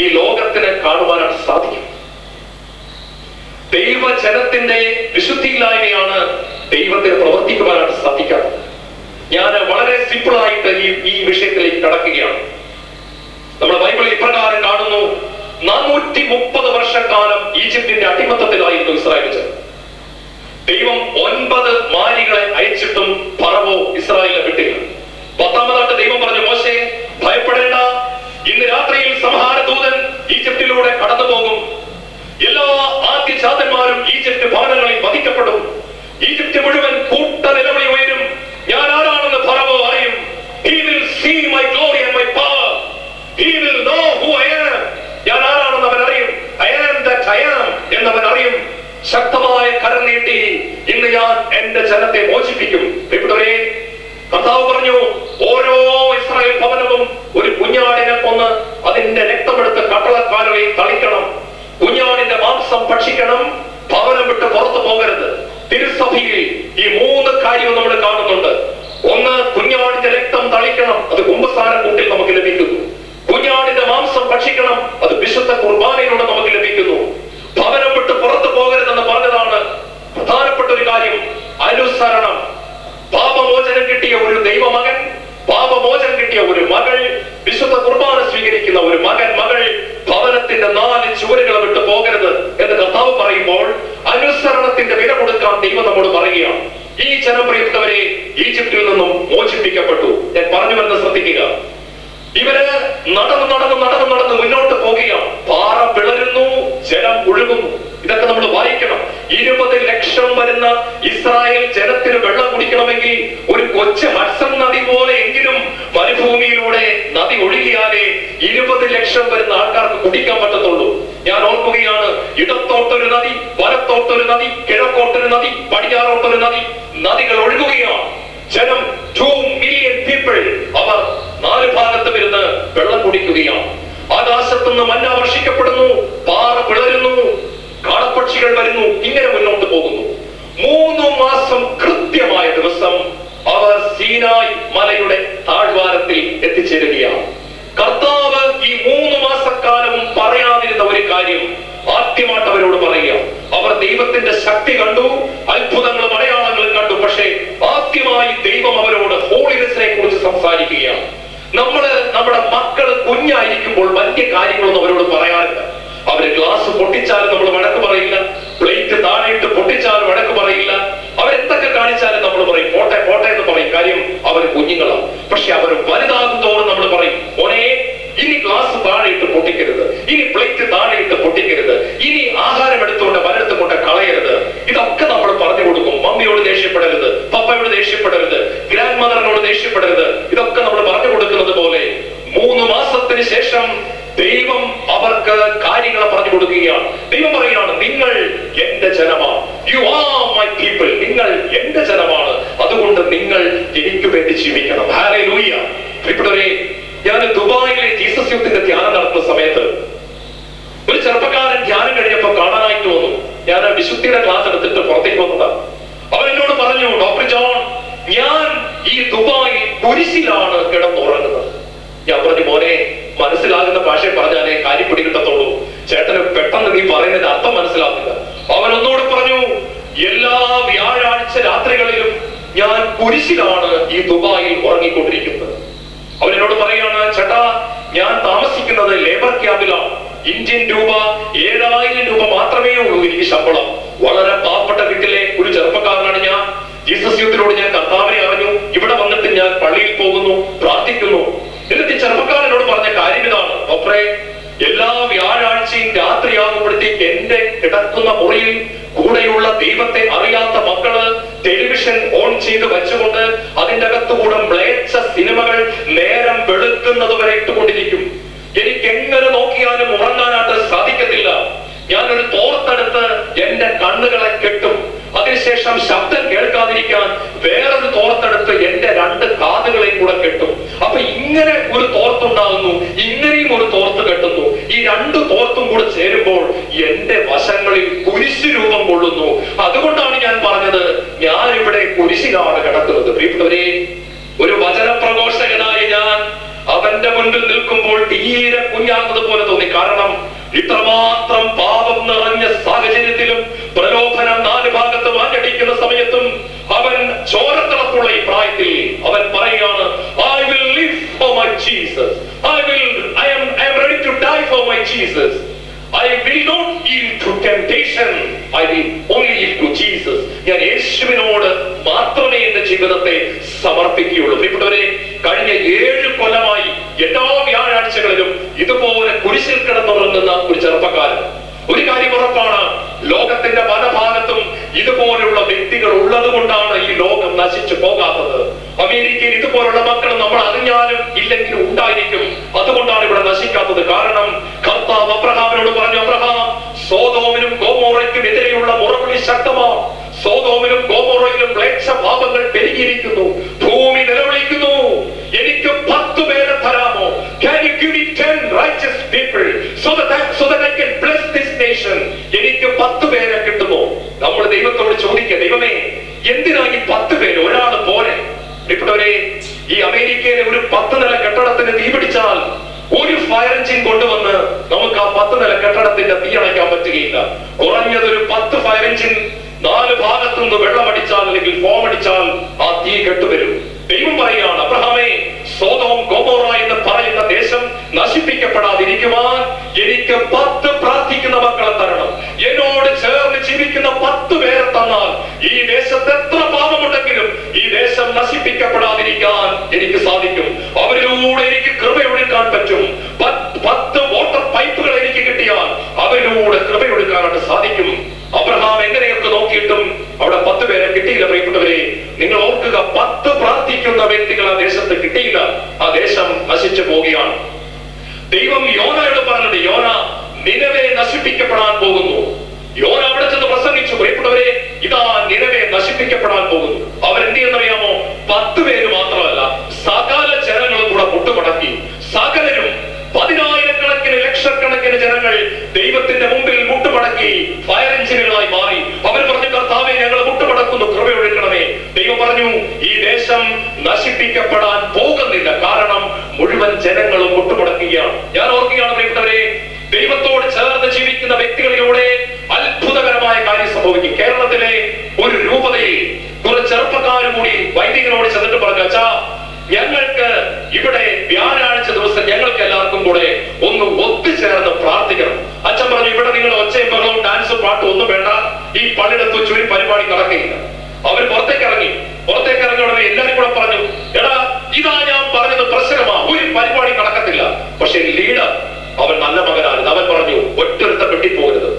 ഈ ലോകത്തിന് കാണുവാനാണ് സാധിക്കും. ദൈവജനത്തിന്റെ വിശുദ്ധിയില്ലായ്മയാണ് ദൈവത്തിന് പ്രവർത്തിക്കുവാനാണ് സാധിക്കാത്തത്. ഞാൻ വളരെ സിമ്പിളായിട്ട് ഈ ഈ വിഷയത്തിലേക്ക് കടക്കുകയാണ്. നമ്മൾ ബൈബിളിൽ ഇപ്രകാരം കാണുന്നു നാനൂറ്റി മുപ്പത് വർഷക്കാലം ഈജിപ്തിന്റെ അടിമത്തത്തിലായിരുന്നു ഇസ്രായേൽ ജനം. ദൈവം ഒൻപത് മാരികളെ അയച്ചിട്ടും പറവോ ഇസ്രായേലിനെ വിട്ടില്ല. പത്താമതായിട്ട് ദൈവം പറഞ്ഞു മോശേ ഭയപ്പെടേണ്ട. ഇന്ന് രാത്രിയിൽ സംഹാരദൂതൻ ഈജിപ്തിലൂടെ കടന്നു പോകും എല്ലാ ആദ്യജാതന്മാരും ഈജിപ്ത് ഭവനങ്ങളിൽ വധിക്കപ്പെടും. ഈജിപ്ത് മുഴുവൻ കൂട്ട നിലവിളി ഉയരും. ഞാൻ ആരാണെന്ന് ഫറവോ അറിയും. He will see my glory and my power. He will know who I am. ഞാൻ ആരാണെന്ന് അവൻ അറിയും. I am that I am എന്നവൻ അറിയും. ശക്തമായ കരം നീട്ടി ഇന്ന് ഞാൻ എന്റെ ജനത്തെ മോചിപ്പിക്കും. കർത്താവ് പറഞ്ഞു ഓരോ ഇസ്രായേൽ ഭവനവും ഒരു കുഞ്ഞാടിനെ കൊന്ന് അതിന്റെ രക്തമെടുത്ത് കട്ടളക്കാലുകളിൽ തളിക്കണം. കുഞ്ഞാടിന്റെ മാംസം ഭക്ഷിക്കണം. ഭവനം വിട്ട് പുറത്തു പോകരുത്. തിരുസഭയിൽ ഈ മൂന്ന് കാര്യവും നമ്മൾ കാണുന്നുണ്ട്. ഒന്ന് കുഞ്ഞാടിന്റെ രക്തം തളിക്കണം. അത് കുംഭസാര കൂട്ടിൽ നമുക്ക് ലഭിക്കുന്നു. കുഞ്ഞാടിന്റെ മാംസം ഭക്ഷിക്കണം. അത് വിശുദ്ധ കുർബാനയിലൂടെ നമുക്ക് ലഭിക്കുന്നു. ഭവനം വിട്ട് പുറത്തു പോകരുതെന്ന് പറഞ്ഞതാണ് പ്രധാനപ്പെട്ട ഒരു കാര്യം. അനുസരണം. പാപമോചനം കിട്ടിയ ഒരു ദൈവമകൻ പാപമോചനം കിട്ടിയ ഒരു മകൾ വിശുദ്ധ കുർബാന സ്വീകരിക്കുന്ന ഒരു മകൻ മകൾ ഭവനത്തിന്റെ നാല് ചുവരുകൾ വിട്ടു പോകരുത് എന്ന് കർത്താവ് പറയുമ്പോൾ അനുസരണത്തിന്റെ വില കൊടുക്കാൻ ദൈവം നമ്മോട് പറയുകയാണ്. ഈ ജനം പ്രിയപ്പെട്ടവരെ ഈജിപ്തിൽ നിന്നും മോചിപ്പിക്കപ്പെട്ടു. ഞാൻ പറഞ്ഞു വരുന്നത് ശ്രദ്ധിക്കുക. ഇവർ നടന്നു നടന്നു നടന്നു നടന്ന് മുന്നോട്ട് പോകുകയാണ് പാറ പിളരുന്നു ജലം ഒഴുകുന്നു. ഇതൊക്കെ നമ്മൾ വായിക്കണം. ഇരുപത് ലക്ഷം വരുന്ന ഇസ്രായേൽ ജനത്തിന് വെള്ളം കുടിക്കണമെങ്കിൽ ഒരു കൊച്ചു ഹഡ്സൺ നദി പോലെ എങ്കിലും മരുഭൂമിയിലൂടെ നദി ഒഴുകിയാലേ ഇരുപത് ലക്ഷം വരുന്ന ആൾക്കാർക്ക് കുടിക്കാൻ പറ്റത്തുള്ളൂ. ഞാൻ ഓർക്കുകയാണ് ഇടത്തോട്ടൊരു നദി വലത്തോട്ടൊരു നദി കിഴക്കോട്ടൊരു നദി പടിഞ്ഞാറോട്ടൊരു നദി നദികൾ ഒഴുകുകയാണ്. ജനം ടു മില്യൺ പീപ്പിൾ അവർ നാല് ഭാഗത്ത് വരുന്ന് വെള്ളം കുടിക്കുകയാണ്. ആകാശത്തുനിന്ന് മഞ്ഞ വർഷിക്കപ്പെടുന്നു പാറ പിളരുന്നു കാടപ്പക്ഷികൾ വരുന്നു ഇങ്ങനെ മുന്നോട്ട് പോകുന്നു. മൂന്ന് മാസം കൃത്യമായ ദിവസം അവർ സീനായ് മലയുടെ താഴ്വാരത്തിൽ എത്തിച്ചേരുകയാണ്. കർത്താവ് ഈ മൂന്ന് മാസക്കാലവും പറയാതിരുന്ന ഒരു കാര്യം ആദ്യമായിട്ട് അവരോട് പറയുക. അവർ ദൈവത്തിന്റെ ശക്തി കണ്ടു അത്ഭുതങ്ങളും അടയാളങ്ങളും കണ്ടു പക്ഷേ ആദ്യമായി ദൈവം അവരോട് ഹോളിനെസിനെ കുറിച്ച് സംസാരിക്കുകയാണ്. നമ്മൾ നമ്മുടെ മക്കൾ കുഞ്ഞായിരിക്കുമ്പോൾ വലിയ കാര്യങ്ങളൊന്നും അവരോട് പറയാറില്ല. അവർ ഗ്ലാസ് പൊട്ടിച്ചാലും നമ്മൾ വഴക്ക് പറയില്ല പ്ലേറ്റ് താഴെയിട്ട് പൊട്ടിച്ചാലും വഴക്ക് പറയില്ല. അവരെന്തൊക്കെ കാണിച്ചാലും നമ്മൾ പറയും പോട്ടെ പോട്ടെ എന്ന് പറയും. കാര്യം അവർ കുഞ്ഞുങ്ങളാണ്. പക്ഷെ അവർ വലുതാകും തോറും നമ്മൾ പറയും ഒരേ ഇനി ഗ്ലാസ് താഴെയിട്ട് പൊട്ടിക്കരുത്. ഇനി പ്ലേറ്റ് താഴെയിട്ട് പൊട്ടിക്കരുത്. ഇനി ആഹാരം എടുത്തുകൊണ്ട് വലത്ത് കൊണ്ട് കളയരുത്. ഇതൊക്കെ നമ്മൾ പറഞ്ഞു കൊടുക്കും. മമ്മിയോട് ദേഷ്യപ്പെടരുത്. പപ്പയോട് ദേഷ്യപ്പെടരുത്. ഗ്രാൻഡ് മദറിനോട് ദേഷ്യപ്പെടരുത്. ഇതൊക്കെ നമ്മൾ പറഞ്ഞു കൊടുക്കുന്നത് പോലെ മൂന്ന് മാസത്തിന് ശേഷം ദൈവം അവർക്ക് കാര്യങ്ങളെ പറഞ്ഞു കൊടുക്കുകയാണ്. ദൈവം പറയുകയാണ് നിങ്ങൾ എന്റെ ജനമാണ്. യു ആർ മൈ പീപ്പിൾ നിങ്ങൾ എന്റെ ജനമാണ്. അതുകൊണ്ട് നിങ്ങൾ എനിക്ക് വേണ്ടി ജീവിക്കണം. ഞാൻ ദുബായിലെ ജീസസ് യുദ്ധത്തിന്റെ ധ്യാനം നടത്തുന്ന സമയത്ത് ഒരു ചെറുപ്പക്കാരൻ ധ്യാനം കഴിഞ്ഞപ്പോ കാണാനായിട്ട് വന്നു. ഞാൻ വിശുദ്ധിയുടെ ക്ലാസ് എടുത്തിട്ട് പുറത്തേക്ക് വന്നതാണ് അവൻ എന്നോട് പറഞ്ഞു ഡോക്ടർ ജോൺ ഞാൻ ഈ ദുബായിൽ കുരിശിലാണ് കിടന്നുറങ്ങുന്നത്. ഞാൻ പറഞ്ഞു മോനെ മനസ്സിലാകുന്ന ഭാഷ പറഞ്ഞാലേ കാര്യം പിടികിട്ടത്തുള്ളൂ ചേട്ടന് പെട്ടെന്ന് നീ പറയുന്നതിന്റെ അർത്ഥം മനസ്സിലാക്കുക അവൻ ഒന്നുകൂടെ പറഞ്ഞു എല്ലാ വ്യാഴാഴ്ച രാത്രികളിലും ഞാൻ കുരിശിലാണ് ഈ ദുബായിൽ ഉറങ്ങിക്കൊണ്ടിരിക്കുന്നത്. അവൻ എന്നോട് പറയാണ് ചേട്ടാ ഞാൻ താമസിക്കുന്നത് ലേബർ ക്യാമ്പിലാണ്. ഇന്ത്യൻ രൂപ ഏഴായിരം രൂപ മാത്രമേ ഉള്ളൂ എനിക്ക് ശമ്പളം. വളരെ പാവപ്പെട്ട വീട്ടിലെ ഒരു ചെറുപ്പക്കാരനാണ് ഞാൻ. ജീസസ് യൂത്തിനോട് ഞാൻ കർത്താവിനെ അറിഞ്ഞു. ഇവിടെ വന്നിട്ട് ഞാൻ പള്ളിയിൽ പോകുന്നു പ്രാർത്ഥിക്കുന്നു. എന്നിട്ട് ചെറുപ്പക്കാരനോട് പറഞ്ഞ കാര്യം ഇതാണ്. ഡോക്ടറെ എല്ലാ വ്യാഴാഴ്ചയും രാത്രിയാകുമ്പോഴത്തേക്ക് എന്റെ കിടക്കുന്ന മുറിയിൽ കൂടെയുള്ള ദൈവത്തെ അറിയാത്ത മക്കൾ ടെലിവിഷൻ ഓൺ ചെയ്ത് വെച്ചുകൊണ്ട് അതിന്റെ അകത്തുകൂടെ മ്ലേച്ച സിനിമകൾ നേരം വെളുക്കുന്നത് വരെ ഇട്ടുകൊണ്ടിരിക്കും എനിക്ക് എങ്ങനെ നോക്കിയാലും ഉറങ്ങാനായിട്ട് സാധിക്കത്തില്ല. ഞാനൊരു തോർത്തെടുത്ത് എന്റെ കണ്ണുകളെ കെട്ടും. അതിനുശേഷം ശബ്ദം കേൾക്കാതിരിക്കാൻ വേറൊരു തോർത്തെടുത്ത് എന്റെ രണ്ട് കാതുകളെയും കൂടെ കെട്ടും. അപ്പൊ ഇങ്ങനെ ഒരു തോർത്തുണ്ടാകുന്നു ഇങ്ങനെയും ഒരു തോർത്ത് കെട്ടുന്നു. ഈ രണ്ട് തോർത്തും കൂടെ ചേരുമ്പോൾ എന്റെ വശങ്ങളിൽ കുരിശു രൂപം കൊള്ളുന്നു. അതുകൊണ്ടാണ് ഞാൻ പറഞ്ഞത് ഞാൻ ഇവിടെ കുരിശിലാണ് കിടക്കുന്നത്. പ്രിയപ്പെട്ടവരെ ഒരു വചനപ്രഘോഷകനായി ഞാൻ അവന്റെ മുൻപിൽ നിൽക്കുമ്പോൾ തീരെ കുഞ്ഞാകുന്നത് പോലെ തോന്നി. കാരണം ഇത്രമാത്രം പാപം നിറഞ്ഞ സാഹചര്യത്തിലും പ്രലോഭനം നാല് ഭാഗത്ത് ഫയർ എഞ്ചിൻ കൊണ്ടുവന്ന് നമുക്ക് ആ പത്ത് നില കെട്ടിടത്തിന്റെ തീ അണയ്ക്കാൻ പറ്റുകയില്ല. കുറഞ്ഞത് ഒരു പത്ത് ഫയർ എഞ്ചിൻ നാല് ഭാഗത്തുനിന്ന് വെള്ളം അടിച്ചാൽ അല്ലെങ്കിൽ ഫോം അടിച്ചാൽ ആ തീ കെട്ടുവരും. ദൈവം പറയുകയാണ് അബ്രഹാമേ സോതോം ഗോമോറ എന്ന് പറയുന്ന ദേശം നശിപ്പിക്കപ്പെടാതിരിക്കുവാൻ എനിക്ക് പത്ത് പ്രാർത്ഥിക്കുന്ന മക്കളെ തരണം. എന്നോട് ചേർന്ന് ജീവിക്കുന്ന പത്ത് പേരെ തന്നാൽ ഈ ദേശത്ത് എത്ര പാപമുണ്ടെങ്കിലും ഈ ദേശം നശിപ്പിക്കപ്പെടാതിരിക്കാൻ എനിക്ക് സാധിക്കും. അവരിലൂടെ എനിക്ക് കൃപയൊടുക്കാൻ പറ്റും. പത്ത് വാട്ടർ പൈപ്പുകൾ എനിക്ക് കിട്ടിയാൽ അവരിലൂടെ കൃപയൊടുക്കാനായിട്ട് സാധിക്കും. അബ്രഹാം എങ്ങനെയൊക്കെ നോക്കിയിട്ടും അവിടെ പത്ത് പേരെ കിട്ടിയില്ല പ്രിയപ്പെട്ടവരെ. നിങ്ങൾ ഓർക്കുക പത്ത് പ്രാർത്ഥിക്കുന്ന വ്യക്തികൾ ആ ദേശത്ത് കിട്ടിയില്ല. ആ ദേശം നശിച്ചു പോവുകയാണ്. ദൈവം യോനയോട് പറഞ്ഞത് യോന നിലവെ നശിപ്പിക്കപ്പെടാൻ പോകുന്നു. യോന അവിടെ നശിപ്പിക്കപ്പെടാൻ പോകുന്നു. അവരെന്ത് ചെയ്യുന്നറിയാമോ പത്ത് പേര് മാത്രമല്ല സകല ജനങ്ങളും കൂടെ മുട്ടുമടക്കി. സകലരും പതിനായിരക്കണക്കിന് ലക്ഷക്കണക്കിന് ജനങ്ങൾ ദൈവത്തിന്റെ മുമ്പിൽ മുട്ടുമടക്കി ഫയർ എഞ്ചിനുകളായി മാറി. അവർ പറഞ്ഞു കർത്താവെ ഞങ്ങൾ മുട്ടുമടക്കുന്നു കൃപയൊഴുക്കണമേ ദൈവം പറഞ്ഞു ഈ ദേശം നശിപ്പിക്കപ്പെടാൻ പോകുന്നില്ല. കാരണം മുഴുവൻ ജനങ്ങളും മുട്ടുമടക്കുകയാണ്. ഞാൻ ഓർക്കുകയാണ് പ്രിയപ്പെട്ടവരെ ദൈവത്തോട് ചേർന്ന് ജീവിക്കുന്ന വ്യക്തികളിലൂടെ അത്ഭുതകരമായ കാര്യം സംഭവിക്കും. കേരളത്തിലെ ഒരു രൂപതയിൽ കുറെ ചെറുപ്പക്കാർ കൂടി വൈദികനോട് ചെന്നിട്ട് പറഞ്ഞു അച്ഛാ ഞങ്ങൾക്ക് ഇവിടെ വ്യാഴാഴ്ച ദിവസം ഞങ്ങൾക്ക് എല്ലാവർക്കും കൂടെ ഒന്ന് ഒത്തുചേർന്ന് പ്രാർത്ഥിക്കണം. അച്ഛൻ പറഞ്ഞു ഇവിടെ നിങ്ങൾ ഒച്ചയും ബഹളവും ഡാൻസും പാട്ടും ഒന്നും വേണ്ട. ഈ പള്ളിയിടത്ത് വെച്ച് ഒരു പരിപാടി നടക്കുകയില്ല. അവർ പുറത്തേക്ക് ഇറങ്ങി. പുറത്തേക്ക് ഇറങ്ങി ഉടനെ എല്ലാവരും കൂടെ പറഞ്ഞു എടാ ഇതാ ഞാൻ പറഞ്ഞത് പ്രശ്നമാ. ഒരു പരിപാടി നടക്കത്തില്ല. പക്ഷെ ലീഡർ അവൻ നല്ല മകനാണ്. അവൻ പറഞ്ഞു ഒറ്റൊരുത്ത വെട്ടിപ്പോകരുത്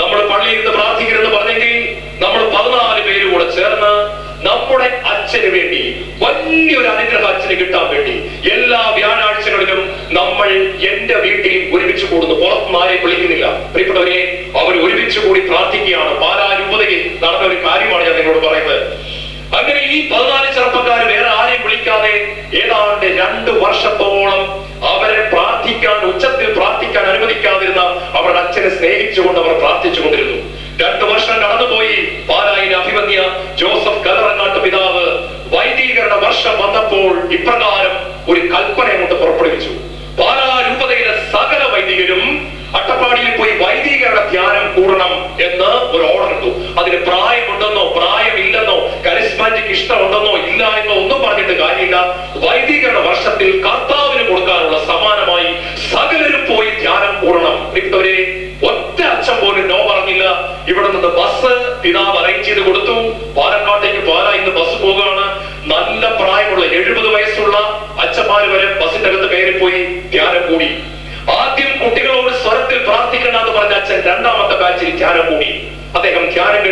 നമ്മൾ പള്ളിയിൽ നിന്ന് പ്രാർത്ഥിക്കരുത് പറഞ്ഞെങ്കിൽ നമ്മൾ പതിനാല് പേര് കൂടെ ചേർന്ന് നമ്മുടെ അച്ഛന് വേണ്ടി വലിയൊരു അനുഗ്രഹം അച്ഛന് കിട്ടാൻ വേണ്ടി എല്ലാ വ്യാഴാഴ്ചകളിലും നമ്മൾ എന്റെ വീട്ടിൽ ഒരുമിച്ച് കൂടുന്നു. പുറത്തുനിന്ന് ആരെയും വിളിക്കുന്നില്ല. പ്രിയപ്പെട്ടവരെ അവർ ഒരുമിച്ച് കൂടി പ്രാർത്ഥിക്കുകയാണ്. പാലാരൂപതയിൽ നടന്ന ഒരു കാര്യമാണ് ഞാൻ നിങ്ങളോട് പറയുന്നത്. അങ്ങനെ ഈ പതിനാല് ചെറുപ്പക്കാർ വേറെ ആരെയും വിളിക്കാതെ ഏതാണ്ട് രണ്ട് വർഷത്തോളം അവരെ പ്രാർത്ഥിക്കാൻ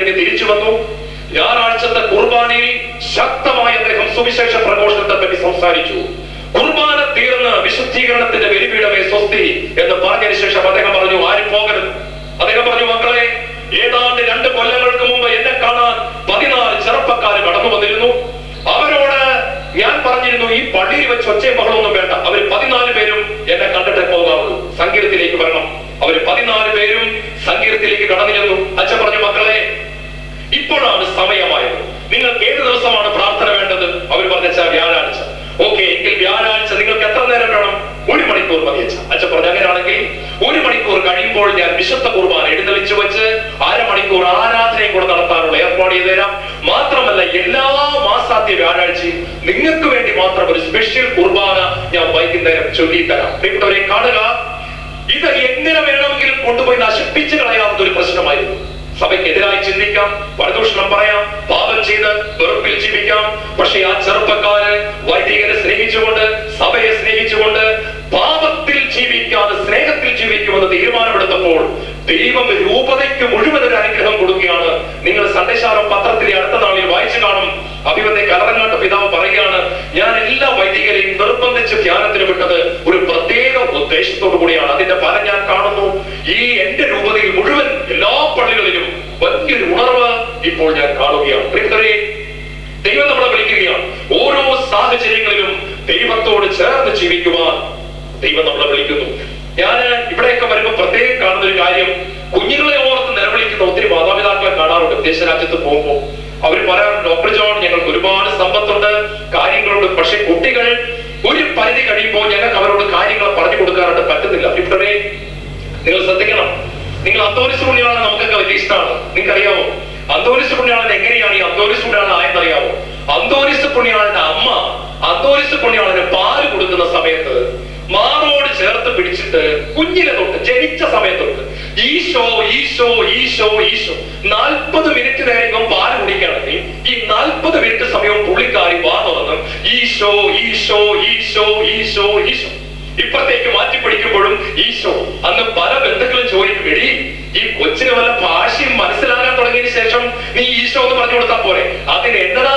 അദ്ദേഹം തിരിച്ചു വന്നു. ഞായറാഴ്ചത്തെ കുർബാനയിൽ ശക്തമായി അദ്ദേഹം സുവിശേഷ പ്രഘോഷത്തിൽ സംസാരിച്ചു. കുർബാന തീർന്ന് വിശുദ്ധീകരണത്തിന്റെ വെരിപീഠമേ സ്വസ്തി എന്ന് പറഞ്ഞതിന് ശേഷം അദ്ദേഹം പറഞ്ഞു ആരും പോകരുത്. അദ്ദേഹം പറഞ്ഞു മക്കളെ ഏതാണ്ട് രണ്ട് കൊല്ലങ്ങൾക്ക് മുമ്പ് എന്നെ കാണാൻ പതിനാല് ചെറുപ്പക്കാർ കടന്നു വന്നിരുന്നു. അവരോട് ഞാൻ പറഞ്ഞിരുന്നു ഈ പള്ളിയിൽ വെച്ച് ഒച്ചയും ബഹളമൊന്നും വേണ്ട. അവർ പതിനാല് പേരും എന്നെ കണ്ടിട്ടേ പോകാവുള്ളൂ. സങ്കീർത്തിലേക്ക് വരണം. അവർ പതിനാല് പേരും സങ്കീർത്തിലേക്ക് കടന്നു അച്ഛൻ പറഞ്ഞു മക്കളെ ഇപ്പോഴാണ് സമയമായത്. നിങ്ങൾക്ക് ഏത് ദിവസമാണ് പ്രാർത്ഥന വേണ്ടത്? അവർ പറഞ്ഞ വ്യാഴാഴ്ച. ഓക്കെ എങ്കിൽ വ്യാഴാഴ്ച നിങ്ങൾക്ക് എത്ര നേരം വേണം? ഒരു മണിക്കൂർ മതി അച്ഛ. പറഞ്ഞ പറഞ്ഞു അങ്ങനെയാണെങ്കിൽ ഒരു മണിക്കൂർ കഴിയുമ്പോൾ ഞാൻ വിശുദ്ധ കുർബാന എഴുന്നള്ളിച്ചു വെച്ച് അരമണിക്കൂർ ആരാധനയും കൂടെ നടത്താനുള്ള ഏർപ്പാട് ചെയ്തു തരാം. മാത്രമല്ല എല്ലാ മാസാദ്യ വ്യാഴാഴ്ചയും നിങ്ങൾക്ക് വേണ്ടി മാത്രം ഒരു സ്പെഷ്യൽ കുർബാന ഞാൻ വൈകുന്നേരം ചൊല്ലിത്തരാം. പ്രിയപ്പെട്ടവരെ കാണുക ഇത് എങ്ങനെ വേണമെങ്കിലും കൊണ്ടുപോയി നശിപ്പിച്ചു കളയാവുന്ന ഒരു പ്രശ്നമായിരുന്നു. സഭയ്ക്കെതിരായി ചിന്തിക്കാം പരദൂഷണം പറയാം പാപം ചെയ്ത് വെറുപ്പിൽ ജീവിക്കാം. പക്ഷെ ആ ചെറുപ്പക്കാര് വൈദികരെ സ്നേഹിച്ചുകൊണ്ട് സഭയെ സ്നേഹിച്ചുകൊണ്ട് പാപത്തിൽ ജീവിക്കാതെ സ്നേഹത്തിൽ ജീവിക്കുമെന്ന് തീരുമാനമെടുത്തപ്പോൾ ദൈവം രൂപതയ്ക്ക് മുഴുവൻ ഒരു അനുഗ്രഹം കൊടുക്കുകയാണ്. നിങ്ങൾ സന്ദേശാരം പത്രത്തിലെ അടുത്ത നാളിൽ വായിച്ചു കാണും. അഭിമന്യ കലറങ്ങാട്ട് പിതാവ് പറയുകയാണ് ഞാൻ എല്ലാ വൈദികരെയും നിർബന്ധിച്ച് ധ്യാനത്തിന് വിട്ടത് ഒരു പ്രത്യേക ഉദ്ദേശത്തോടു കൂടിയാണ്. അതിന്റെ ഫലം ഞാൻ കാണുന്നു. ഈ എന്റെ രൂപതയിൽ മുഴുവൻ എല്ലാ പള്ളികളിലും വലിയൊരു ഉണർവ് ഇപ്പോൾ ഞാൻ കാണുകയാണ്. പ്രിയപ്പെട്ടവരെ ദൈവം നമ്മളെ വിളിക്കുകയാണ്. ഓരോ സാഹചര്യങ്ങളിലും ദൈവത്തോട് ചേർന്ന് ജീവിക്കുവാൻ ദൈവം നമ്മളെ വിളിക്കുന്നു. ഞാൻ ഇവിടെയൊക്കെ വരുമ്പോൾ പ്രത്യേകം കാണുന്ന ഒരു കാര്യം കുഞ്ഞുങ്ങളെ ഓർത്ത് നിലവിളിക്കുന്ന ഒത്തിരി മാതാപിതാക്കളെ കാണാറുണ്ട്. വിദേശ രാജ്യത്ത് പോകുമ്പോൾ അവർ പറയാറുണ്ട് ഡോക്ടർ ജോൺ ഞങ്ങൾക്ക് ഒരുപാട് സമ്പത്തുണ്ട് കാര്യങ്ങളുണ്ട്. പക്ഷെ കുട്ടികൾ ഒരു പരിധി കഴിയുമ്പോൾ ഞങ്ങൾക്ക് അവരോട് കാര്യങ്ങൾ പറഞ്ഞു കൊടുക്കാനായിട്ട് പറ്റുന്നില്ല. ഇപ്പോഴേ നിങ്ങൾ ശ്രദ്ധിക്കണം. നിങ്ങൾ അന്തോരിസ് പുണ്യമാണ് നമുക്കൊക്കെ വലിയ ഇഷ്ടമാണ് നിങ്ങൾക്ക് അറിയാമോ അന്തോരിസ് പുണ്യാളൻ എങ്ങനെയാണ് ഈ അന്തോരിസ് പുണ്യാളൻ ആയെന്നറിയാമോ അന്തോരിസ് പുണ്യാളന്റെ അമ്മ അന്തോരിസ് പുണ്യാളന് പാൽ കൊടുക്കുന്ന സമയത്ത് മാറോട് ചേർത്ത് പിടിച്ചിട്ട് കുഞ്ഞിനെ തൊട്ട് ജനിച്ച സമയത്തൊട്ട് ഈശോ ഈശോ ഈശോ ഈശോ നാൽപ്പത് മിനിറ്റ് നേരം പാൽ കുടിക്കുകയാണെങ്കിൽ ഈ നാൽപ്പത് മിനിറ്റ് സമയവും പുള്ളിക്കാരി വാ തുറന്ന് ഈശോ ഈശോ ഈശോ ഈശോ ഈശോ. ഇപ്പത്തേക്ക് മാറ്റി പിടിക്കുമ്പോഴും ഈശോ അന്ന് പല ബന്ധുക്കളും ചോദിക്കും എടി ഈ കൊച്ചിന് വല്ല ഭാഷയും മനസ്സിലാകാൻ തുടങ്ങിയതിന് ശേഷം നീ ഈശോ എന്ന് പറഞ്ഞു കൊടുത്താൽ പോരെ? അതിന് എന്നതാന്ന്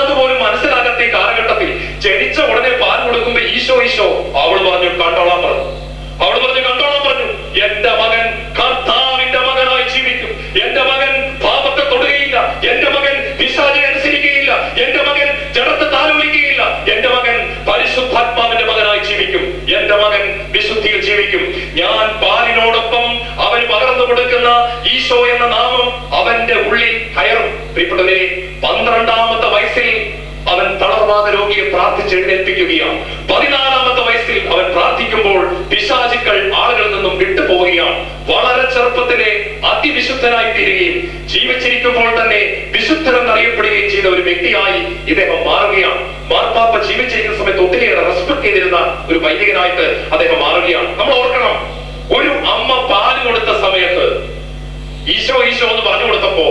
ഒത്തിരിയേറെ റെസ്പെക്ട് ചെയ്തിരുന്ന ഒരു വൈദികനായിട്ട് അദ്ദേഹം മാറുകയാണ്. നമ്മൾ ഓർക്കണം ഒരു അമ്മ പാൽ കൊടുത്ത സമയത്ത് ഈശോ ഈശോ എന്ന് പറഞ്ഞു കൊടുത്തപ്പോ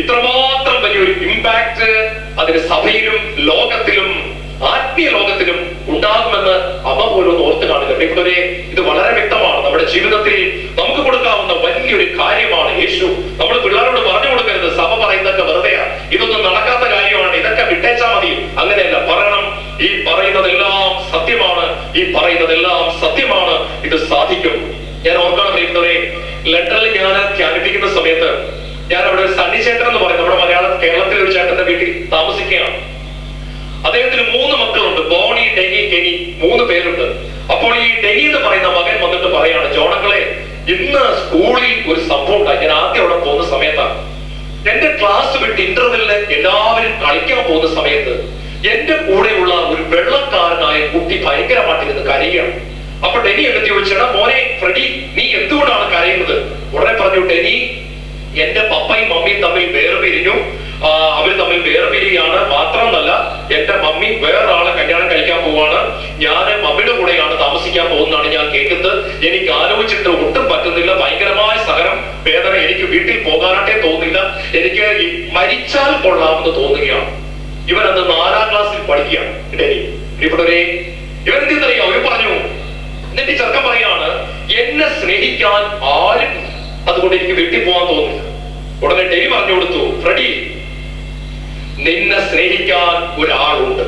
ഇത്രമാത്രം വലിയൊരു ഇമ്പാക്ട് അതിന് സഭയിലും സമയത്ത് ഞാൻ അവിടെ ഒരു സണ്ണി ചേട്ടൻ എന്ന് പറയും. നമ്മുടെ മലയാള കേരളത്തിലെ ഒരു ചേട്ടന്റെ വീട്ടിൽ താമസിക്കുകയാണ്. അദ്ദേഹത്തിന് മൂന്ന് മക്കളുണ്ട്. ബോണി ഡെനി കെനി മൂന്ന് പേരുണ്ട്. അപ്പോൾ ഈ ഡെനി എന്ന് പറയുന്ന മകൻ വന്നിട്ട് പറയാണ് ജോണങ്ങളെ ഇന്ന് സ്കൂളിൽ ഒരു സംഭവം ഉണ്ടായി. ഞാൻ ആദ്യം അവിടെ പോകുന്ന സമയത്താണ്. എന്റെ ക്ലാസ് വിട്ട് ഇന്റർവെല്ലിൽ എല്ലാവരും കളിക്കാൻ പോകുന്ന സമയത്ത് എന്റെ കൂടെയുള്ള ഒരു വെള്ളക്കാരനായ കുട്ടി ഭയങ്കരമായിട്ടിരുന്ന് കരയുകയാണ്. അപ്പൊ ഡെനി എടുത്ത് ചോദിച്ചാണ് മോനെ ഫ്രെഡി നീ എന്തുകൊണ്ടാണ് കരയുന്നത്? ഉടനെ പറഞ്ഞു ഡെനി എന്റെ പപ്പയും മമ്മിയും തമ്മിൽ വേറെ പിരിഞ്ഞു അവർ തമ്മിൽ വേറെ പിരിയാണ് മാത്രമല്ല എന്റെ മമ്മി വേറൊരാളെ കല്യാണം കഴിക്കാൻ പോവാണ്. ഞാൻ മമ്മിയുടെ കൂടെയാണ് താമസിക്കാൻ പോകുന്നതാണ് ഞാൻ കേൾക്കുന്നത്. എനിക്ക് ആലോചിച്ചിട്ട് ഒട്ടും പറ്റുന്നില്ല. ഭയങ്കരമായ സഹനം വേദന എനിക്ക് വീട്ടിൽ പോകാനായിട്ടേ തോന്നില്ല എനിക്ക് മരിച്ചാൽ കൊള്ളാമെന്ന് തോന്നുകയാണ്. ഇവൻ അന്ന് നാലാം ക്ലാസ്സിൽ പഠിക്കുകയാണ്. ഡെനി ഇവിടെ ഇവൻ എന്തിനറിയാം ഇവൻ പറഞ്ഞു എന്നിട്ട് ചെറുക്കൻ പറയാണ് എന്നെ സ്നേഹിക്കാൻ ആരും അതുകൊണ്ട് എനിക്ക് വീട്ടിൽ പോകാൻ തോന്നില്ല. ഉടനെ ഡെനി പറഞ്ഞു കൊടുത്തു ഫ്രെഡി നിന്നെ സ്നേഹിക്കാൻ ഒരാളുണ്ട്.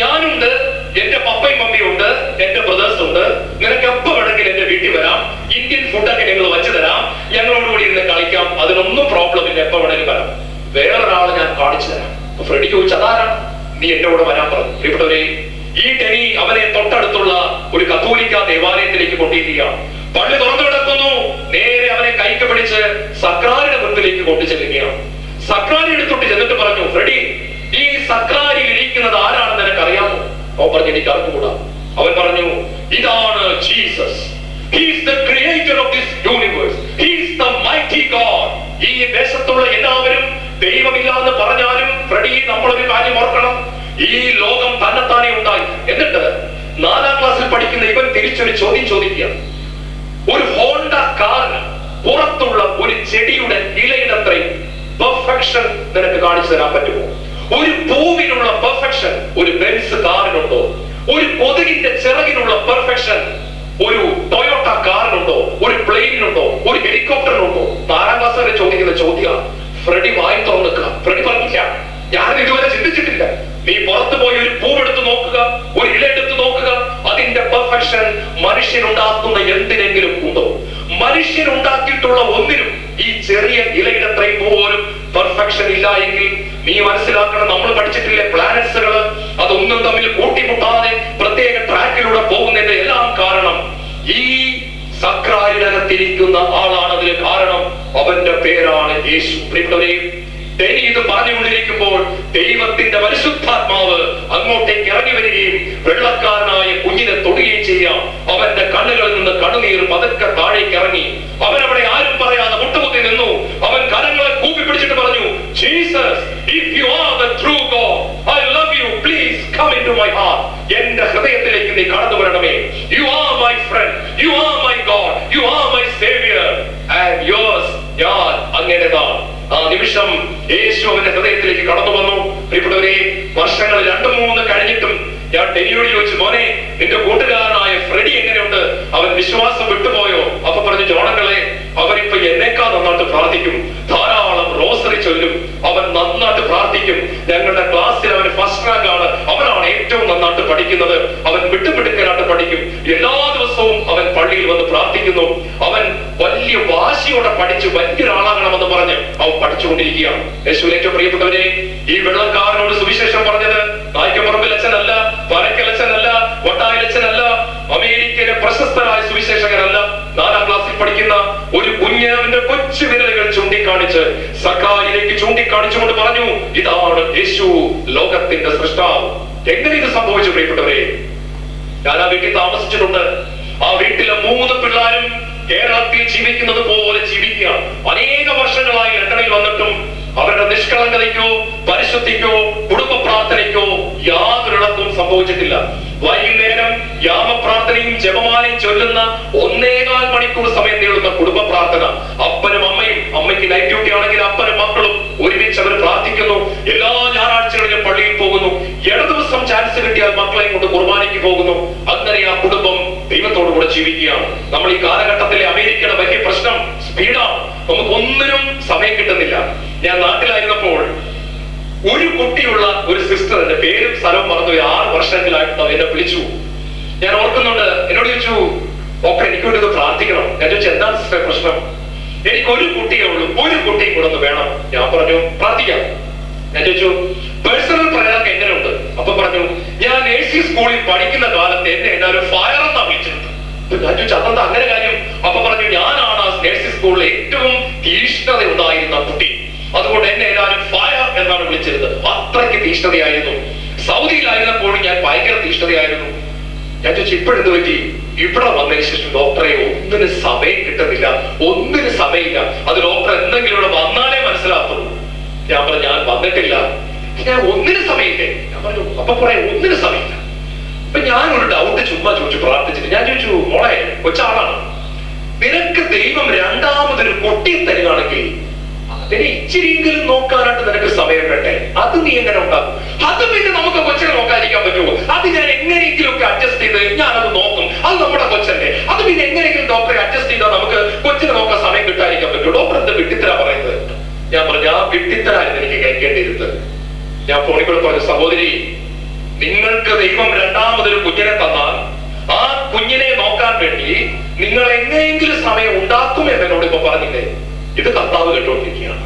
ഞാനുണ്ട് എന്റെ പപ്പയും മമ്മിയും ഉണ്ട് എന്റെ ബ്രദേഴ്സ് ഉണ്ട്. നിനക്ക് എപ്പോ വേണമെങ്കിലും എന്റെ വീട്ടിൽ വരാം. ഇന്ത്യൻ ഫുഡൊക്കെ ഞങ്ങൾ വെച്ചു തരാം. ഞങ്ങളോട് കൂടി ഇരുന്ന് കളിക്കാം. അതിനൊന്നും പ്രോബ്ലം ഇല്ല. എപ്പോ വേണമെങ്കിലും വരാം. വേറൊരാളെ ഞാൻ കാണിച്ചു തരാം. ഫ്രെഡി ചോദിച്ചു അതാരാണ്? നീ എന്റെ കൂടെ വരാൻ പറഞ്ഞു. പ്രിയപ്പെട്ടവരെ ഈ ടെനി അവനെ തൊട്ടടുത്തുള്ള ഒരു കത്തോലിക്ക ദേവാലയത്തിലേക്ക് കൊണ്ടിരിക്കുകയാണ് പള്ളി തുറന്നു കിടക്കുന്നു നേരെ അവനെ കൈക്ക് പിടിച്ച് സക്രാരിയുടെ മുമ്പിലേക്ക് കൊണ്ടു ചെല്ലുകയാണ് സക്രാരി എടുത്തോട്ട് ചെന്നിട്ട് പറഞ്ഞു റെഡി ഈ സക്രാരി ഇരിക്കുന്നത് ആരാണെന്ന് നിനക്ക് അറിയാമോ അവൻ പറഞ്ഞു എനിക്ക് അറിഞ്ഞുകൂടാ. അവൻ പറഞ്ഞു ഇതാണ് Jesus. He's the creator of this universe he's the mighty God ഈ ദേശത്തുള്ള എല്ലാവരും ദൈവമില്ലാന്ന് പറഞ്ഞാലും ഫ്രെഡി നമ്മളൊരു കാര്യം ഓർക്കണം. ഈ ലോകം തന്നെത്താനെ ഉണ്ടായി. എന്നിട്ട് നാലാം ക്ലാസ്സിൽ പഠിക്കുന്ന ഇവൻ തിരിച്ചൊരു ചോദ്യം ചോദിക്കുക ഒരു ഹോണ്ട കാറിന് പുറത്തുള്ള ഒരു ചെടിയുടെ ഇലയിടത്രയും പെർഫെക്ഷൻ നിനക്ക് കാണിച്ചു തരാൻ പറ്റുമോ? ഒരു പൂവിനുള്ള പെർഫെക്ഷൻ ഒരു ബെൻസ് കാറിനുണ്ടോ? ഒരു കൊതുകിന്റെ ചിറകിനുള്ള പെർഫെക്ഷൻ ഒരു ടൊയോട്ട കാറിനുണ്ടോ? ഒരു പ്ലെയിനുണ്ടോ ഒരു ഹെലികോപ്റ്ററിനുണ്ടോ നാലാം ക്ലാസ് വരെ ചോദിക്കുന്ന ചോദ്യമാണ്. ഫ്രെഡി വായി തുറന്നിക്കുക ഫ്രെഡി പറഞ്ഞില്ല. ഞാൻ ഇതുവരെ ചിന്തിച്ചിട്ടില്ല. നീ പുറത്തു പോയി ഒരു പൂവെടുത്ത് നോക്കുക ഒരു ഇല എടുത്ത് നോക്കുക അതിന്റെ പെർഫെക്ഷൻ മനുഷ്യനുണ്ടാക്കുന്ന എന്തിനെങ്കിലും ഉണ്ടോ? മനുഷ്യൻ ഉണ്ടാക്കിയിട്ടുള്ള ഒന്നിനും ഈ ചെറിയ ഇലയുടെ ഇലയിടത്രയും പോലും പെർഫെക്ഷൻ ഇല്ല എങ്കിൽ നീ മനസ്സിലാക്കണം നമ്മൾ പഠിച്ചിട്ടില്ലേ പ്ലാനറ്റ്സുകൾ അതൊന്നും തമ്മിൽ കൂട്ടിമുട്ടാതെ പ്രത്യേക ട്രാക്കിലൂടെ പോകുന്നതിന്റെ എല്ലാം കാരണം ഈ സക്രാരിനകത്തിരിക്കുന്ന ആളാണ് അതിന് കാരണം അവന്റെ പേരാണ് യേശു. ഇത് പറഞ്ഞുകൊണ്ടിരിക്കുമ്പോൾ വെള്ളക്കാരനായ കുഞ്ഞിനെ തൊടുകയും ചെയ്യാം. അവന്റെ കണ്ണുകളിൽ നിന്ന് കണ്ണുനീർ പതുക്കെ താഴേക്ക് ഇറങ്ങി. അവൻ അവിടെ ആരും പറയാതെ മുട്ടുകുത്തി നിന്നു. അവൻ കരങ്ങളെ കൂപ്പി പിടിച്ചിട്ട് പറഞ്ഞു Jesus if you are the true God I love you please come in to my heart എന്റെ ഹൃദയത്തിലേക്ക് നീ കടന്നു വരണമേ. You are my friend you are my God you are my saviour and yours ഞാൻ അങ്ങേടേതാണ് ആ നിമിഷം യേശു അവന്റെ ഹൃദയത്തിലേക്ക് കടന്നു വന്നു. പ്രിയപ്പെട്ടവരെ വർഷങ്ങൾ രണ്ടു മൂന്ന് കഴിഞ്ഞിട്ടും ഞാൻ ഡെനിയോട് ചോദിച്ചു മോനെ നിന്റെ കൂട്ടുകാരനായ ഫ്രെഡി എങ്ങനെയുണ്ട്? അവൻ വിശ്വാസം വിട്ടുപോയോ? അപ്പൊ പറഞ്ഞു ജോണങ്ങളെ അവരിപ്പൊ എന്നേക്കാൾ നന്നായിട്ട് പ്രാർത്ഥിക്കും. ധാരാളം റോസറി ചൊല്ലും. അവൻ നന്നായിട്ട് പ്രാർത്ഥിക്കും. ഞങ്ങളുടെ ക്ലാസ്സിൽ അവൻ ഫസ്റ്റ് റാങ്ക് ആണ് അവനാണ് ഏറ്റവും നന്നായിട്ട് പഠിക്കുന്നത്. അവൻ വിട്ടുപിടുക്കനായിട്ട് പഠിക്കും. എല്ലാ ദിവസവും അവൻ പള്ളിയിൽ വന്ന് പ്രാർത്ഥിക്കുന്നു. അവൻ വലിയ വാശിയോടെ പഠിച്ചു വലിയൊരാളാകണമെന്ന് പറഞ്ഞ് അവൻ പഠിച്ചുകൊണ്ടിരിക്കുകയാണ്. യേശുവിൽ ഏറ്റവും പ്രിയപ്പെട്ടവരെ ഈ വെള്ളക്കാരനോട് ലോകത്തിന്റെ സൃഷ്ടാവ്. എങ്ങനെ ഇത് സംഭവിച്ചു പ്രിയപ്പെട്ടവരെ? ഞാൻ ആ വീട്ടിൽ താമസിച്ചിട്ടുണ്ട്. ആ വീട്ടിലെ മൂന്ന് പിള്ളേരും കേരളത്തിൽ ജീവിക്കുന്നത് പോലെ ജീവിക്കുക. അനേക വർഷങ്ങളായി ലണ്ടനിൽ വന്നിട്ടും അവരുടെ നിഷ്കളങ്കതയ്ക്കോ പരിശുദ്ധിക്കോ കുടുംബ പ്രാർത്ഥനയ്ക്കോ യാതൊരിടത്തും സംഭവിച്ചിട്ടില്ല. വൈകുന്നേരം യാമപ്രാർത്ഥനയും ജപമാലയും ചൊല്ലുന്ന ഒന്നേകാൽ മണിക്കൂർ സമയം നീളുന്ന കുടുംബ പ്രാർത്ഥന. അപ്പനും അമ്മയും അമ്മയ്ക്ക് ദൈവത്തോടു നമ്മൾ ഈ കാലഘട്ടത്തിലെ അമേരിക്കയുടെ വലിയ പ്രശ്നം സ്പീഡാണ് നമുക്ക് ഒന്നിനും സമയം കിട്ടുന്നില്ല. ഞാൻ നാട്ടിലായിരുന്നപ്പോൾ ഒരു കുട്ടിയുള്ള ഒരു സിസ്റ്റർ എന്റെ പേരും സ്ഥലവും മറന്നു. ആറ് വർഷങ്ങളായിട്ട് എന്നെ വിളിച്ചു. ഞാൻ ഓർക്കുന്നുണ്ട് എന്നോട് ചോദിച്ചു ഓക്കെ എനിക്ക് വേണ്ടി ഒന്ന് പ്രാർത്ഥിക്കണം. ഞാൻ ചോദിച്ചു എന്താണ് സിസ്റ്റർ പ്രശ്നം? എനിക്ക് ഒരു കുട്ടിയേ ഉള്ളൂ. ഒരു കുട്ടിയും കൂടെ ഒന്ന് വേണം. ഞാൻ പറഞ്ഞു പ്രാർത്ഥിക്കാം. ഞാൻ ചോദിച്ചു പേഴ്സണൽ പ്രയറൊക്കെ എങ്ങനെയുണ്ട്? അപ്പൊ പറഞ്ഞു ഞാൻ നേഴ്സിംഗ് സ്കൂളിൽ പഠിക്കുന്ന കാലത്ത് എന്നെ എല്ലാവരും ഫയർ എന്നാ അപ്പൊ ഞാൻ ചോദിച്ചു അങ്ങനെ കാര്യം? അപ്പൊ പറഞ്ഞു ഞാനാണ് ആ നേഴ്സിംഗ് സ്കൂളിൽ ഏറ്റവും തീഷ്ണത ഉണ്ടായിരുന്ന കുട്ടി. അതുകൊണ്ട് എന്നെ എല്ലാവരും ഫയർ എന്നാണ് വിളിച്ചിരുന്നത്. അത്രയ്ക്ക് തീഷ്ണതയായിരുന്നു. സൗദിയിലായിരുന്നപ്പോൾ ഞാൻ ഭയങ്കര തീഷ്ണതയായിരുന്നു. ഞാൻ ചോദിച്ചു ഇപ്പോഴെന്ത് പറ്റി? ഇവിടെ വന്നതിന് ശേഷം ഡോക്ടറെ ഒന്നിന് സമയം കിട്ടുന്നില്ല. ഒന്നിന് സമയമില്ല. അത് ഡോക്ടർ എന്തെങ്കിലും ഇവിടെ വന്നാലേ മനസ്സിലാക്കുള്ളൂ ഞാൻ പറഞ്ഞു ഞാൻ വന്നിട്ടില്ല. ഞാൻ ഒന്നിന് സമയമില്ലേ? ഞാൻ പറഞ്ഞു അപ്പൊ പറയാം ഒന്നിന് സമയമില്ല. അപ്പൊ ഞാനൊരു ഡൗട്ട് ചുമ്മാ ചോദിച്ചു പ്രാർത്ഥിച്ചിട്ട്. ഞാൻ ചോദിച്ചു മോളെ കൊച്ചാളാണ്. നിനക്ക് ദൈവം രണ്ടാമതൊരു കൊട്ടി തരികയാണെങ്കിൽ അതിനെ ഇച്ചിരിയെങ്കിലും നോക്കാനായിട്ട് നിനക്ക് സമയം വേണ്ടേ? അത് നീ എങ്ങനെ ഉണ്ടാക്കും? അത് പിന്നെ നമുക്ക് കൊച്ചിനെ നോക്കാതിരിക്കാൻ പറ്റുമോ? അത് ഞാൻ എങ്ങനെയെങ്കിലും ഒക്കെ അഡ്ജസ്റ്റ് ചെയ്ത് അത് നോക്കും. അത് നമ്മുടെ കൊച്ചല്ലേ. അത് പിന്നെ എങ്ങനെയെങ്കിലും ഡോക്ടറെ അഡ്ജസ്റ്റ് ചെയ്താൽ നമുക്ക് കൊച്ചിനെ നോക്കാൻ സമയം കിട്ടാതിരിക്കാൻ പറ്റുമോ? ഡോക്ടർ എന്ത് വിട്ടിത്തര പറയുന്നത്? ഞാൻ പറഞ്ഞു ആ വിട്ടിത്തരായിരുന്നു എനിക്ക് കേൾക്കേണ്ടിയിരുന്നത്. ഞാൻ ഫോണിൽ കൂടെ പറഞ്ഞു സഹോദരി നിങ്ങൾക്ക് ദൈവം രണ്ടാമതൊരു കുഞ്ഞിനെ തന്നാൽ ആ കുഞ്ഞിനെ നോക്കാൻ വേണ്ടി നിങ്ങൾ എങ്ങനെയെങ്കിലും സമയം ഉണ്ടാക്കും എന്ന് എന്നോട് ഇപ്പൊ പറഞ്ഞില്ലേ? ഇത് കർത്താവ് കേട്ടുകൊണ്ടിരിക്കുകയാണ്.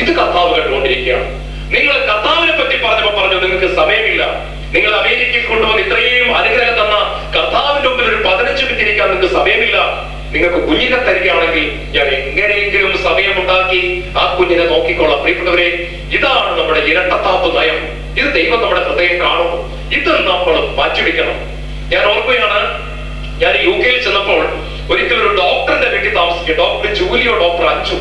ഇത് കർത്താവ് കേട്ടുകൊണ്ടിരിക്കുകയാണ്. നിങ്ങൾ കർത്താവിനെ പറ്റി പറഞ്ഞപ്പോ പറഞ്ഞു നിങ്ങൾക്ക് സമയമില്ല. നിങ്ങൾ അമേരിക്കയിൽ കൊണ്ടുവന്ന് ഇത്രയും അനുഗ്രഹം തന്ന കർത്താവിന്റെ മുമ്പിൽ ഒരു പതിനഞ്ച് മിനിറ്റ് ഇരിക്കാൻ നിങ്ങൾക്ക് സമയമില്ല. നിങ്ങൾക്ക് കുഞ്ഞിനെ തരികയാണെങ്കിൽ ഞാൻ എങ്ങനെയെങ്കിലും സമയമുണ്ടാക്കി ആ കുഞ്ഞിനെ നോക്കിക്കൊള്ളാം പ്രിയപ്പെട്ടവരെ ഇതാണ് നമ്മുടെ ഇരട്ടത്താപ്പ് നയം. ഇത് ദൈവം നമ്മുടെ ഹൃദയം കാണുന്നു. ഇത് നമ്മൾ മാറ്റിവെക്കണം ഞാൻ ഓർക്കുകയാണ് ഞാൻ യു കെയിൽ ചെന്നപ്പോൾ ഒരിക്കലും ഒരു ഡോക്ടറിന്റെ വീട്ടിൽ താമസിക്കുക. ഡോക്ടർ ജൂലിയോ ഡോക്ടർ അഞ്ചു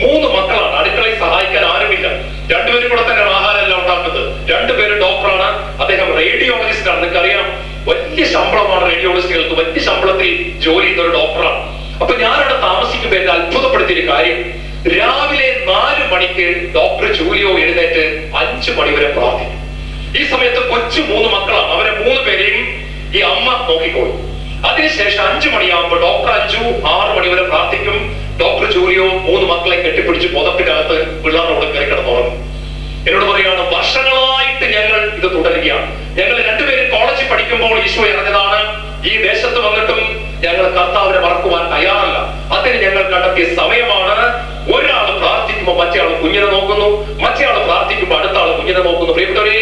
മൂന്ന് മക്കളാണ്. അടുക്കളയിൽ സഹായിക്കാൻ ആരുമില്ല. രണ്ടുപേരും കൂടെ തന്നെയാണ് ആഹാരം എല്ലാം ഉണ്ടാക്കുന്നത്. രണ്ടുപേരും ഡോക്ടറാണ്. അദ്ദേഹം റേഡിയോളജിസ്റ്റ് ആണ് നിങ്ങൾക്ക് അറിയാം വലിയ ശമ്പളമാണ് റേഡിയോളജിസ്റ്റുകൾക്ക്. വലിയ ശമ്പളത്തിൽ ജോലി ചെയ്യുന്ന ഒരു ഡോക്ടറാണ്. അപ്പൊ ഞാനവിടെ താമസിക്കുമ്പോൾ എന്നെ അത്ഭുതപ്പെടുത്തിയ ഒരു കാര്യം. രാവിലെ നാല് മണിക്ക് ഡോക്ടർ ജൂലിയോ എഴുന്നേറ്റ് അഞ്ചു മണി വരെ പ്രാർത്ഥിക്കും. ഈ സമയത്ത് കൊച്ചു മൂന്ന് മക്കളാണ് അവരെ മൂന്ന് പേരെയും ഈ അമ്മ നോക്കിക്കോളും. അതിനുശേഷം അഞ്ചു മണിയാകുമ്പോൾ ഡോക്ടർ അഞ്ചു ആറു മണി വരെ പ്രാർത്ഥിക്കും. ഡോക്ടർ ജൂലിയോ മൂന്ന് മക്കളെ കെട്ടിപ്പിടിച്ച് പുതപ്പിനകത്ത് പിള്ളേരോട് കയറി കിടന്നുറങ്ങും. എന്നോട് പറയാണ് വർഷങ്ങളായിട്ട് ഞങ്ങൾ ഇത് തുടരുകയാണ്. ഞങ്ങൾ രണ്ടുപേരും കോളേജിൽ പഠിക്കുമ്പോൾ ഈശോ ഇറങ്ങിയതാണ് ഈ ദേശത്ത് വന്നിട്ടും ഞങ്ങൾ കർത്താവിനെ മറക്കുവാൻ തയ്യാറല്ല. അതിന് ഞങ്ങൾ കണ്ടെത്തിയ സമയമാണ്. ഒരാൾ പ്രാർത്ഥിക്കുമ്പോൾ മറ്റേ ആൾ കുഞ്ഞിനെ നോക്കുന്നു. മറ്റേ ആൾ പ്രാർത്ഥിക്കുമ്പോൾ അടുത്ത ആൾ കുഞ്ഞിനെ നോക്കുന്നു. പ്രിയപ്പെട്ടവരെ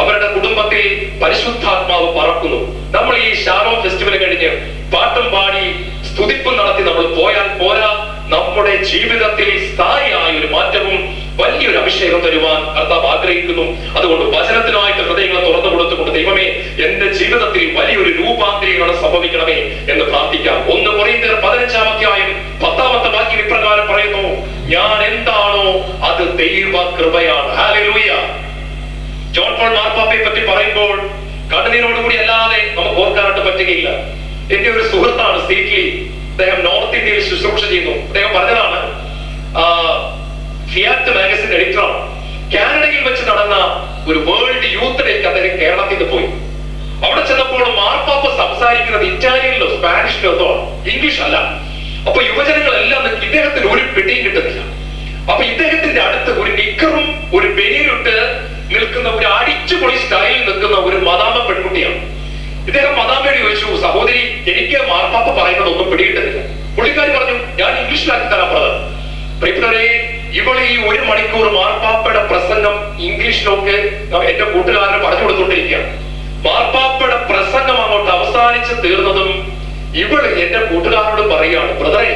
അവരുടെ കുടുംബത്തിൽ പരിശുദ്ധാത്മാവ് പറക്കുന്നു. നമ്മൾ ഈ ഷാറോ ഫെസ്റ്റിവൽ കഴിഞ്ഞ് പാട്ടും പാടി സ്തുതിപ്പും നടത്തി നമ്മൾ പോയാൽ പോരാ. നമ്മുടെ ജീവിതത്തിൽ സ്ഥായിയായ ഒരു മാറ്റവും വലിയൊരു അഭിഷേകം തരുവാൻ കർത്താവ് ആഗ്രഹിക്കുന്നു. അതുകൊണ്ട് വചനത്തിനായിട്ട് ഹൃദയങ്ങളെ തുറന്നു കൊടുത്തുകൊണ്ട് ദൈവമേ എന്റെ ജീവിതത്തിൽ വലിയൊരു രൂപാന്തരീകരണം സംഭവിക്കണമേ എന്ന് പ്രാർത്ഥിക്കാം. ഒന്ന് കുറയുന്നേർ പതിനഞ്ചാം അധ്യായം പത്താമത്തെ വാക്യം ഇപ്രകാരം പറയുന്നു ഞാൻ എന്താണോ അത് ദൈവ കൃപയാണ് ജോൺ പോൾ പറ്റി പറയുമ്പോൾ കൂടി അല്ലാതെ നമുക്ക് ഓർക്കാനായിട്ട് പറ്റുകയില്ല. എന്റെ ഒരു സുഹൃത്താണ് സീറ്റ്ലി അദ്ദേഹം നോർത്ത് ഇന്ത്യയിൽ ശുശ്രൂഷ ചെയ്യുന്നു. അദ്ദേഹം പറഞ്ഞതാണ് ഫിയാറ്റ് മാഗസിൻ എഡിറ്ററാണ്. കാനഡയിൽ വെച്ച് നടന്ന ഒരു വേൾഡ് യൂത്ത് ഡേക്ക് അദ്ദേഹം കേരളത്തിൽ നിന്ന് പോയി. അവിടെ ചെന്നപ്പോൾ മാർപ്പാപ്പ സംസാരിക്കുന്നത് ഇറ്റാലിയനിലോ സ്പാനിഷിലോ അതോ ഇംഗ്ലീഷ് അല്ല. അപ്പൊ യുവജനങ്ങളെല്ലാം. ഇദ്ദേഹത്തിന് ഒരു പിടിയും കിട്ടുന്നില്ല. അപ്പൊ ഇദ്ദേഹത്തിന്റെ അടുത്ത് ഒരു നിക്കറും ഒരു ബനിയനിട്ട് നിൽക്കുന്ന ഒരു അടിച്ചുപൊളി സ്റ്റൈലിൽ നിൽക്കുന്ന ഒരു മദാമ പെൺകുട്ടിയാണ്. ഇദ്ദേഹം മദാമയോട് ചോദിച്ചു സഹോദരി എനിക്ക് മാർപ്പാപ്പ പറയുന്നത് ഒന്നും പിടിയിട്ടില്ല പുള്ളിക്കാരി പറഞ്ഞു ഞാൻ ഇംഗ്ലീഷിലാക്കി തരാം ബ്രദർ പ്രിയപ്പെട്ടവരെ ഇവൾ ഈ ഒരു മണിക്കൂർ മാർപ്പാപ്പയുടെ പ്രസംഗം ഇംഗ്ലീഷിലൊക്കെ എന്റെ കൂട്ടുകാരന് പറഞ്ഞു കൊടുത്തുകൊണ്ടിരിക്കുകയാണ്. മാർപ്പാപ്പയുടെ പ്രസംഗം അങ്ങോട്ട് അവസാനിച്ച് തീർന്നതും ഇവൾ എന്റെ കൂട്ടുകാരനോട് പറയുകയാണ് ബ്രദറെ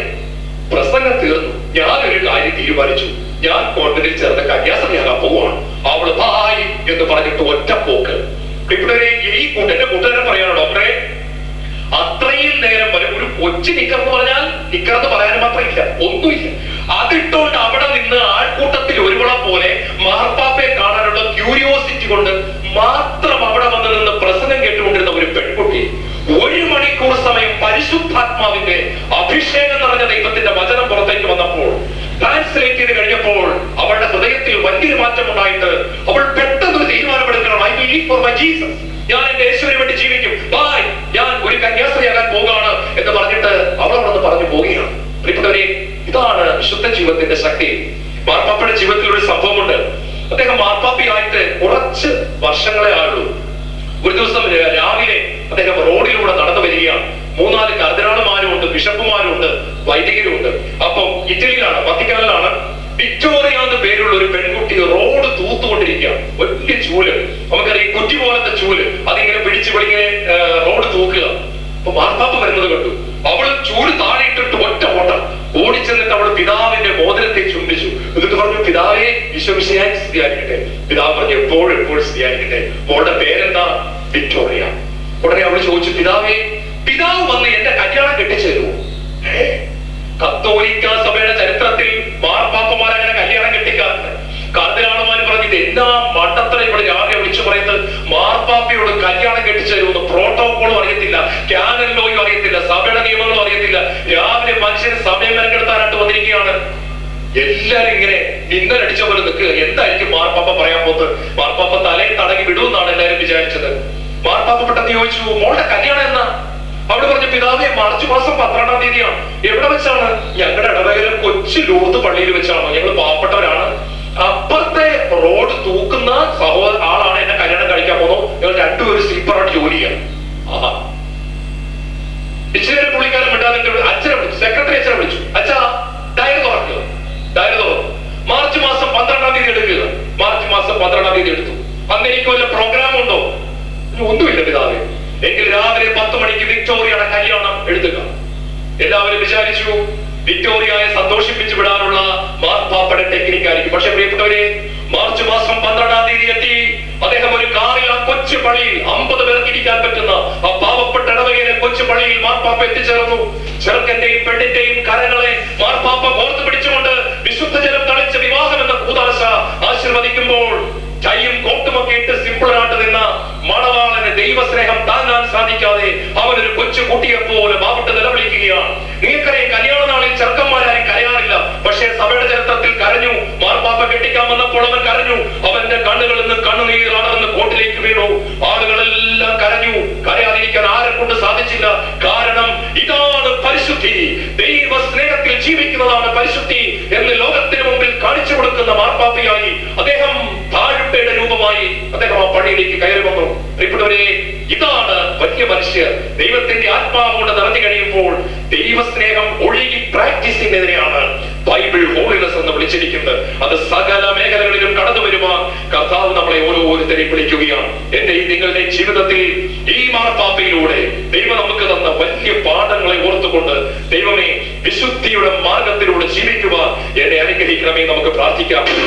പ്രസംഗം തീർന്നു. ഞാനൊരു കാര്യം തീരുമാനിച്ചു. ഞാൻ കോൺവെന്റിൽ ചേർന്ന് കന്യാസമയാകാൻ പോവാണ്. അവൾ ബായ് എന്ന് പറഞ്ഞിട്ട് ഒറ്റ പോക്ക്. ഇവിടെ ഈ കൂട്ടന്റെ കൂട്ടുകാരൻ പറയാണ് ഡോക്ടറെ അത്രയും നേരം വരെ ഒരു കൊച്ചു നിക്കർ എന്ന് പറഞ്ഞാൽ നിക്കർ എന്ന് പറയാൻ മാത്രം ഇല്ല ഒന്നുമില്ല. അതിട്ടോണ്ട് അവിടെ നിന്ന് ആൾക്കൂട്ടത്തിൽ ഒരുവളെ പോലെ മാർപ്പാപ്പയെ കാണാനുള്ള ക്യൂരിയോസിറ്റി കൊണ്ട് മാത്രം അവിടെ വന്ന് നിന്ന് പ്രസംഗം കേട്ടുകൊണ്ടിരുന്ന ഒരു പെൺകുട്ടി ഒരു മണിക്കൂർ സമയം പരിശുദ്ധാത്മാവിന്റെ അഭിഷേകം നിറഞ്ഞ ദൈവത്തിന്റെ വചനം പുറത്തേക്ക് വന്നപ്പോൾ ട്രാൻസ്ലേറ്റ് ചെയ്ത് കഴിഞ്ഞപ്പോൾ അവളുടെ ഹൃദയത്തിൽ വലിയൊരു മാറ്റം ഉണ്ടായിട്ട് അവൾ പെട്ടെന്ന് ഒരു തീരുമാനമെടുക്കണം. I will for my Jesus ഞാൻ എന്റെ യേശുവിനെ വേണ്ടി ജീവിക്കും. ബായ് ഞാൻ ഒരു കന്യാസ്ത്രീയാകാൻ പോകാണ് എന്ന് പറഞ്ഞിട്ട് അവൾ അവിടെ നിന്ന് പറഞ്ഞു പോവുകയാണ്. പ്രിയപ്പെട്ടവരെ ഇതാണ് വിശുദ്ധ ജീവിതത്തിന്റെ ശക്തി. മാർപ്പാപ്പയുടെ ജീവിതത്തിൽ ഒരു സംഭവമുണ്ട്. അദ്ദേഹം മാർപ്പാപ്പിയായിട്ട് കുറച്ച് വർഷങ്ങളെ ആയുള്ളൂ. ഒരു ദിവസം രാവിലെ അദ്ദേഹം റോഡിലൂടെ നടന്നു വരികയാണ്. മൂന്നാൽ കർദിനാളുമാരും ഉണ്ട് ബിഷപ്പുമാരും ഉണ്ട് വൈദികരും ഉണ്ട് അപ്പം ഇറ്റലിയിലാണ് വത്തിക്കാനിലാണ് വിക്ടോറിയ എന്ന് പേരുള്ള ഒരു പെൺകുട്ടി റോഡ് തൂത്തുകൊണ്ടിരിക്കുകയാണ് വലിയ ചൂൽ. നമുക്കറിയാം കുറ്റി പോലത്തെ ചൂൽ. അതിങ്ങനെ പിടിച്ച് പിടിങ്ങനെ റോഡ് തൂക്കുക. അപ്പൊ മാർപ്പാപ്പ വരുന്നത് കണ്ടു. അവൾ ചൂൽ താഴെ ഇട്ടിട്ട് ഒറ്റ ഓട്ടം ഓടിച്ചെന്നിട്ട് അവൾ പിതാവിന്റെ മോതിരത്തെ ചുംബിച്ചു. എന്നിട്ട് പറഞ്ഞു പിതാവേ വിശ്വവിഷയായി സ്ഥിതിയായിരിക്കട്ടെ. പിതാവ് പറഞ്ഞു എപ്പോഴും എപ്പോഴും സ്ഥിതിയായിരിക്കട്ടെ. മോളുടെ പേരെന്താ? വിക്ടോറിയ. ഉടനെ അവൾ ചോദിച്ചു പിതാവേ പിതാവ് വന്ന് എന്റെ കല്യാണം കെട്ടിച്ചു തരുമോ ഒന്നുമില്ല പിതാവേ. എങ്കിൽ രാവിലെ പത്ത് മണിക്ക് വിക്ടോറിയയുടെ കല്യാണം എടുത്തുക. എല്ലാവരും വിചാരിച്ചു വിക്ടോറിയയെ സന്തോഷിപ്പിച്ചു വിടാനുള്ള മാർപ്പാപ്പയുടെ ടെക്നിക്കായിരിക്കും പക്ഷെ പ്രിയപ്പെട്ടവരെ മാർച്ച് മാസം പന്ത്രണ്ടാം തീയതി എത്തി. അദ്ദേഹം ഒരു കാറിൽ ആ കൊച്ചു പള്ളിയിൽ അമ്പത് പേർക്ക് ഇരിക്കാൻ പറ്റുന്ന ആ പാവപ്പെട്ട ഇടവകയിലെ കൊച്ചു പള്ളിയിൽ മാർപ്പാപ്പ എത്തിച്ചേർന്നു. ചെറുക്കന്റെയും പെണ്ണിന്റെയും കരങ്ങളെ മാർപ്പാപ്പ കോർത്തു പിടിച്ചുകൊണ്ട് വിശുദ്ധ ജലം തളിച്ച വിവാഹം എന്ന കൂതാശ ആശീർവദിക്കുമ്പോൾ ചൈയും കോട്ടുമൊക്കെ ഇട്ട് സിമ്പിളായിട്ട് നിന്ന മണവാളന് ദൈവസ്നേഹം താങ്ങാൻ സാധിക്കാതെ അവൻ ഒരു കൊച്ചു കുട്ടിയെ പോലെ ബാബിട്ട് നിലവിളിക്കുകയാണ്. നിങ്ങൾക്കറിയാം കല്യാണ നാളിൽ ചെറുക്കന്മാരായി കരയാറില്ല. പക്ഷേ സഭയുടെ ചരിത്രത്തിൽ കരഞ്ഞു. മാർപ്പാപ്പ കെട്ടിക്കാൻ വന്നപ്പോൾ അവൻ കരഞ്ഞു. അവന്റെ കണ്ണുകളിൽ നിന്ന് കണ്ണുനീരാണെന്ന് കോട്ടിലേക്ക് വീണു. ആളുകളെല്ലാം കരഞ്ഞു. കരയാതിരിക്കാൻ ദൈവമേ വിശുദ്ധിയുടെ